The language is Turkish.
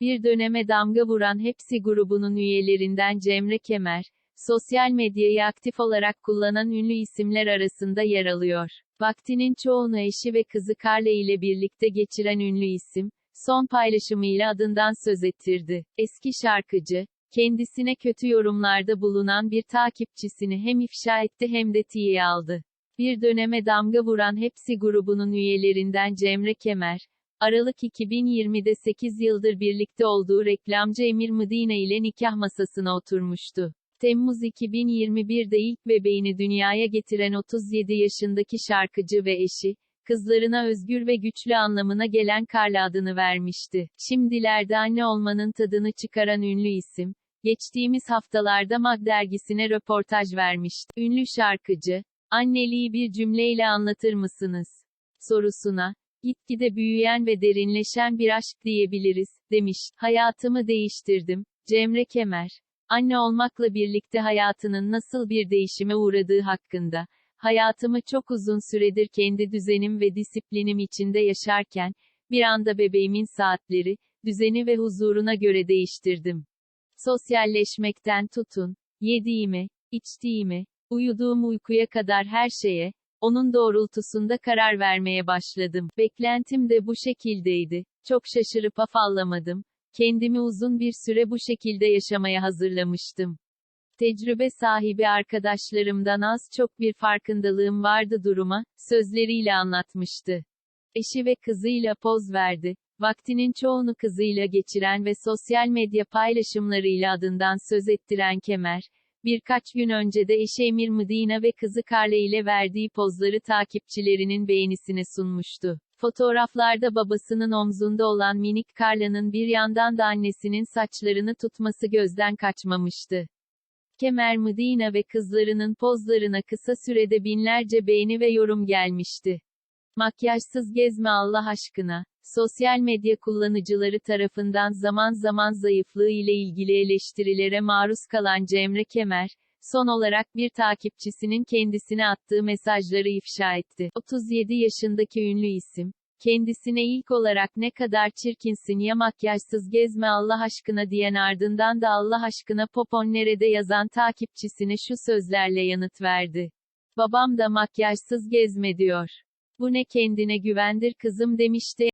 Bir döneme damga vuran Hepsi grubunun üyelerinden Cemre Kemer, sosyal medyayı aktif olarak kullanan ünlü isimler arasında yer alıyor. Vaktinin çoğunu eşi ve kızı Carla ile birlikte geçiren ünlü isim, son paylaşımıyla adından söz ettirdi. Eski şarkıcı, kendisine kötü yorumlarda bulunan bir takipçisini hem ifşa etti hem de tiye aldı. Bir döneme damga vuran Hepsi grubunun üyelerinden Cemre Kemer, Aralık 2020'de 8 yıldır birlikte olduğu reklamcı Emir Mıdina ile nikah masasına oturmuştu. Temmuz 2021'de ilk bebeğini dünyaya getiren 37 yaşındaki şarkıcı ve eşi, kızlarına özgür ve güçlü anlamına gelen Carla adını vermişti. Şimdilerde anne olmanın tadını çıkaran ünlü isim, geçtiğimiz haftalarda Mag dergisine röportaj vermişti. Ünlü şarkıcı, anneliği bir cümleyle anlatır mısınız? sorusuna, gitgide büyüyen ve derinleşen bir aşk diyebiliriz, demiş. Hayatımı değiştirdim. Cemre Kemer. Anne olmakla birlikte hayatının nasıl bir değişime uğradığı hakkında, hayatımı çok uzun süredir kendi düzenim ve disiplinim içinde yaşarken, bir anda bebeğimin saatleri, düzeni ve huzuruna göre değiştirdim. Sosyalleşmekten tutun, yediğime, içtiğime, uyuduğum uykuya kadar her şeye, onun doğrultusunda karar vermeye başladım. Beklentim de bu şekildeydi. Çok şaşırıp afallamadım. Kendimi uzun bir süre bu şekilde yaşamaya hazırlamıştım. Tecrübe sahibi arkadaşlarımdan az çok bir farkındalığım vardı duruma, sözleriyle anlatmıştı. Eşi ve kızıyla poz verdi. Vaktinin çoğunu kızıyla geçiren ve sosyal medya paylaşımlarıyla adından söz ettiren Kemer, birkaç gün önce de eşi Emir Mıdina ve kızı Carla ile verdiği pozları takipçilerinin beğenisine sunmuştu. Fotoğraflarda babasının omzunda olan minik Carla'nın bir yandan da annesinin saçlarını tutması gözden kaçmamıştı. Kemer Mıdina ve kızlarının pozlarına kısa sürede binlerce beğeni ve yorum gelmişti. Makyajsız gezme Allah aşkına. Sosyal medya kullanıcıları tarafından zaman zaman zayıflığı ile ilgili eleştirilere maruz kalan Cemre Kemer, son olarak bir takipçisinin kendisine attığı mesajları ifşa etti. 37 yaşındaki ünlü isim, kendisine ilk olarak ne kadar çirkinsin ya makyajsız gezme Allah aşkına diyen ardından da Allah aşkına popon nerede yazan takipçisine şu sözlerle yanıt verdi. Babam da makyajsız gezme diyor. Bu ne kendine güvendir kızım demişti.